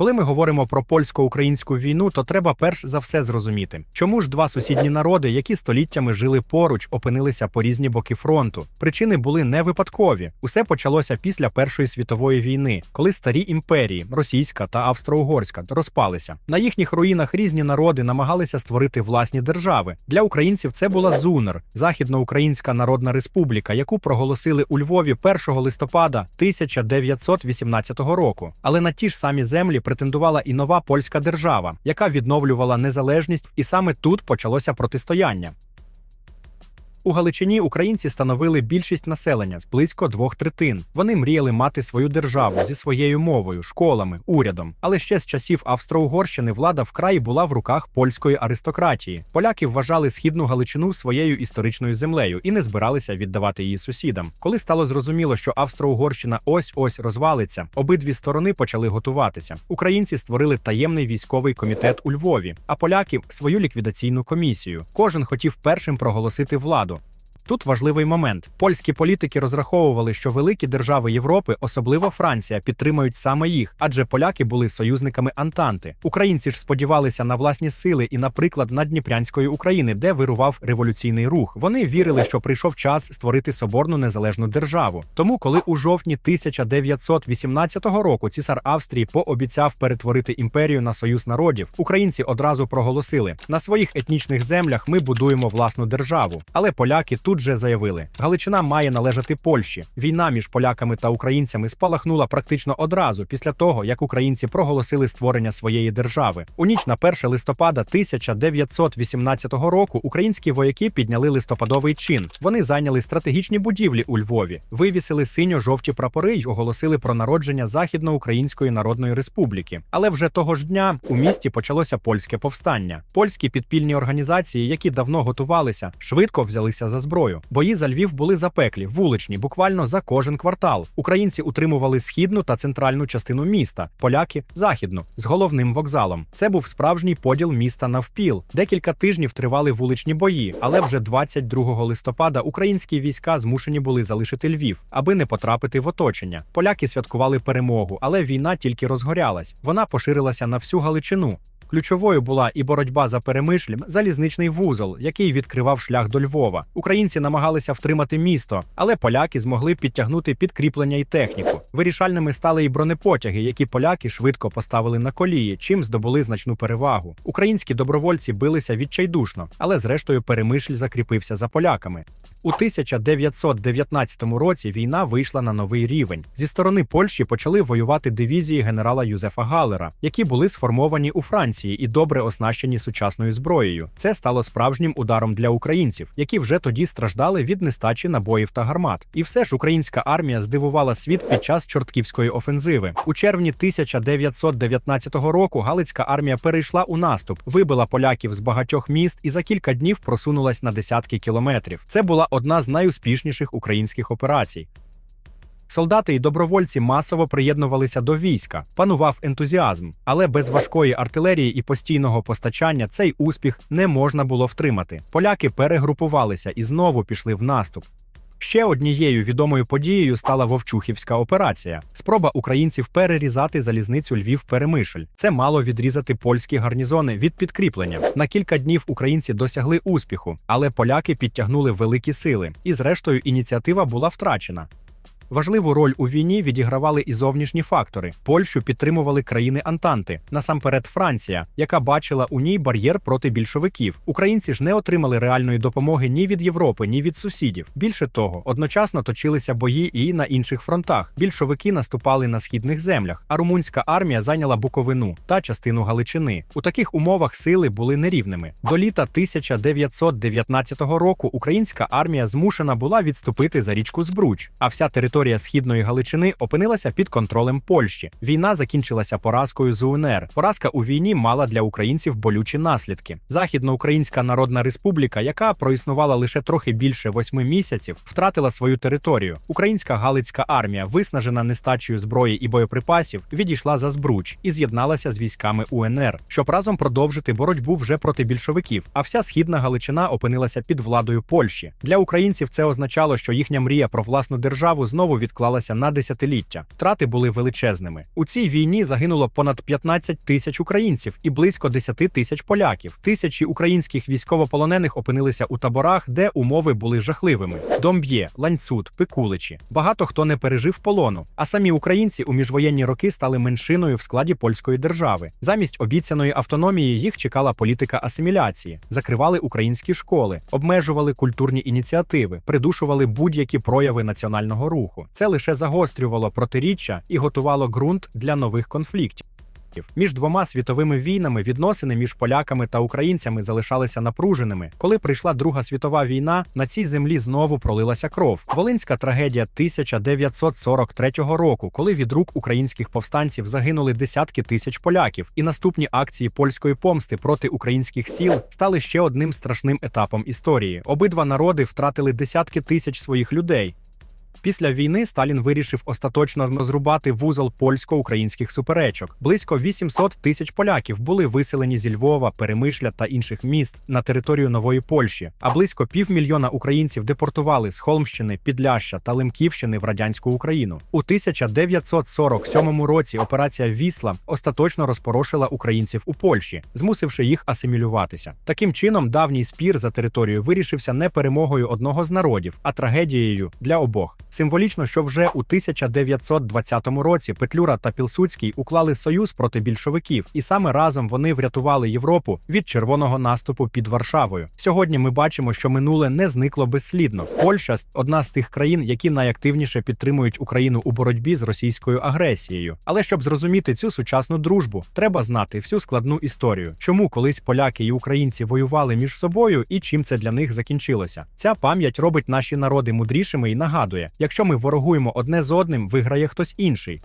Коли ми говоримо про польсько-українську війну, то треба перш за все зрозуміти, чому ж два сусідні народи, які століттями жили поруч, опинилися по різні боки фронту. Причини були не випадкові. Усе почалося після Першої світової війни, коли старі імперії російська та австро-угорська розпалися. На їхніх руїнах різні народи намагалися створити власні держави. Для українців це була ЗУНР, Західноукраїнська Народна Республіка, яку проголосили у Львові 1 листопада 1918 року. Але на ті ж самі землі претендувала і нова польська держава, яка відновлювала незалежність, і саме тут почалося протистояння. У Галичині українці становили більшість населення з близько двох третин. Вони мріяли мати свою державу зі своєю мовою, школами, урядом. Але ще з часів Австро-Угорщини влада вкрай була в руках польської аристократії. Поляки вважали східну Галичину своєю історичною землею і не збиралися віддавати її сусідам. Коли стало зрозуміло, що Австро-Угорщина ось ось розвалиться, обидві сторони почали готуватися. Українці створили таємний військовий комітет у Львові, а поляки свою ліквідаційну комісію. Кожен хотів першим проголосити владу. Тут важливий момент: польські політики розраховували, що великі держави Європи, особливо Франція, підтримають саме їх, адже поляки були союзниками Антанти. Українці ж сподівалися на власні сили і, наприклад, на Дніпрянської України, де вирував революційний рух. Вони вірили, що прийшов час створити соборну незалежну державу. Тому, коли у жовтні 1918 року цісар Австрії пообіцяв перетворити імперію на союз народів, українці одразу проголосили: на своїх етнічних землях ми будуємо власну державу. Але поляки тут же заявили: Галичина має належати Польщі. Війна між поляками та українцями спалахнула практично одразу після того, як українці проголосили створення своєї держави. У ніч на 1 листопада 1918 року українські вояки підняли листопадовий чин. Вони зайняли стратегічні будівлі у Львові, вивісили синьо-жовті прапори й оголосили про народження Західноукраїнської Народної Республіки. Але вже того ж дня у місті почалося польське повстання. Польські підпільні організації, які давно готувалися, швидко взялися за зброю. Бої за Львів були запеклі, вуличні, буквально за кожен квартал. Українці утримували східну та центральну частину міста, поляки західну з головним вокзалом. Це був справжній поділ міста навпіл. Декілька тижнів тривали вуличні бої, але вже 22 листопада українські війська змушені були залишити Львів, аби не потрапити в оточення. Поляки святкували перемогу, але війна тільки розгорялась. Вона поширилася на всю Галичину. Ключовою була і боротьба за перемишлем, залізничний вузол, який відкривав шлях до Львова. Українці намагалися втримати місто, але поляки змогли підтягнути підкріплення і техніку. Вирішальними стали і бронепотяги, які поляки швидко поставили на колії, чим здобули значну перевагу. Українські добровольці билися відчайдушно, але зрештою перемишль закріпився за поляками. У 1919 році війна вийшла на новий рівень. Зі сторони Польщі почали воювати дивізії генерала Юзефа Галера, які були сформовані у Франції і добре оснащені сучасною зброєю. Це стало справжнім ударом для українців, які вже тоді страждали від нестачі набоїв та гармат. І все ж українська армія здивувала світ під час Чортківської офензиви. У червні 1919 року Галицька армія перейшла у наступ, вибила поляків з багатьох міст і за кілька днів просунулась на десятки кілометрів. Це була одна з найуспішніших українських операцій. Солдати і добровольці масово приєднувалися до війська, панував ентузіазм, але без важкої артилерії і постійного постачання цей успіх не можна було втримати. Поляки перегрупувалися і знову пішли в наступ. Ще однією відомою подією стала Вовчухівська операція спроба українців перерізати залізницю Львів Перемишль. Це мало відрізати польські гарнізони від підкріплення. На кілька днів українці досягли успіху, але поляки підтягнули великі сили, і зрештою ініціатива була втрачена. Важливу роль у війні відігравали і зовнішні фактори. Польщу підтримували країни Антанти, насамперед Франція, яка бачила у ній бар'єр проти більшовиків. Українці ж не отримали реальної допомоги ні від Європи, ні від сусідів. Більше того, одночасно точилися бої і на інших фронтах. Більшовики наступали на східних землях, а румунська армія зайняла Буковину та частину Галичини. У таких умовах сили були нерівними. До літа 1919 року українська армія змушена була відступити за річку Збруч, а вся територія східної Галичини опинилася під контролем Польщі. Війна закінчилася поразкою з УНР. Поразка у війні мала для українців болючі наслідки. Західноукраїнська Народна Республіка, яка проіснувала лише трохи більше восьми місяців, втратила свою територію. Українська Галицька армія, виснажена нестачею зброї і боєприпасів, відійшла за Збруч і з'єдналася з військами УНР, щоб разом продовжити боротьбу вже проти більшовиків. А вся східна Галичина опинилася під владою Польщі. Для українців це означало, що їхня мрія про власну державу знову знову відклалася на десятиліття. Втрати були величезними. У цій війні загинуло понад 15 тисяч українців і близько 10 тисяч поляків. Тисячі українських військовополонених опинилися у таборах, де умови були жахливими: Домб'є, Ланцут, Пикуличі. Багато хто не пережив полону. А самі українці у міжвоєнні роки стали меншиною в складі польської держави. Замість обіцяної автономії їх чекала політика асиміляції, закривали українські школи, обмежували культурні ініціативи, придушували будь-які прояви національного руху. Це лише загострювало протиріччя і готувало ґрунт для нових конфліктів. Між двома світовими війнами відносини між поляками та українцями залишалися напруженими. Коли прийшла Друга світова війна, на цій землі знову пролилася кров. Волинська трагедія 1943 року, коли від рук українських повстанців загинули десятки тисяч поляків, і наступні акції польської помсти проти українських сіл стали ще одним страшним етапом історії. Обидва народи втратили десятки тисяч своїх людей. Після війни Сталін вирішив остаточно розрубати вузол польсько-українських суперечок. Близько 800 тисяч поляків були виселені зі Львова, Перемишля та інших міст на територію нової Польщі, а близько півмільйона українців депортували з Холмщини, Підляща та Лемківщини в радянську Україну. У 1947 році операція Вісла остаточно розпорошила українців у Польщі, змусивши їх асимілюватися. Таким чином, давній спір за територію вирішився не перемогою одного з народів, а трагедією для обох. Символічно, що вже у 1920 році Петлюра та Пілсудський уклали союз проти більшовиків, і саме разом вони врятували Європу від червоного наступу під Варшавою. Сьогодні ми бачимо, що минуле не зникло безслідно. Польща одна з тих країн, які найактивніше підтримують Україну у боротьбі з російською агресією. Але щоб зрозуміти цю сучасну дружбу, треба знати всю складну історію, чому колись поляки і українці воювали між собою і чим це для них закінчилося. Ця пам'ять робить наші народи мудрішими і нагадує: якщо ми ворогуємо одне з одним, виграє хтось інший.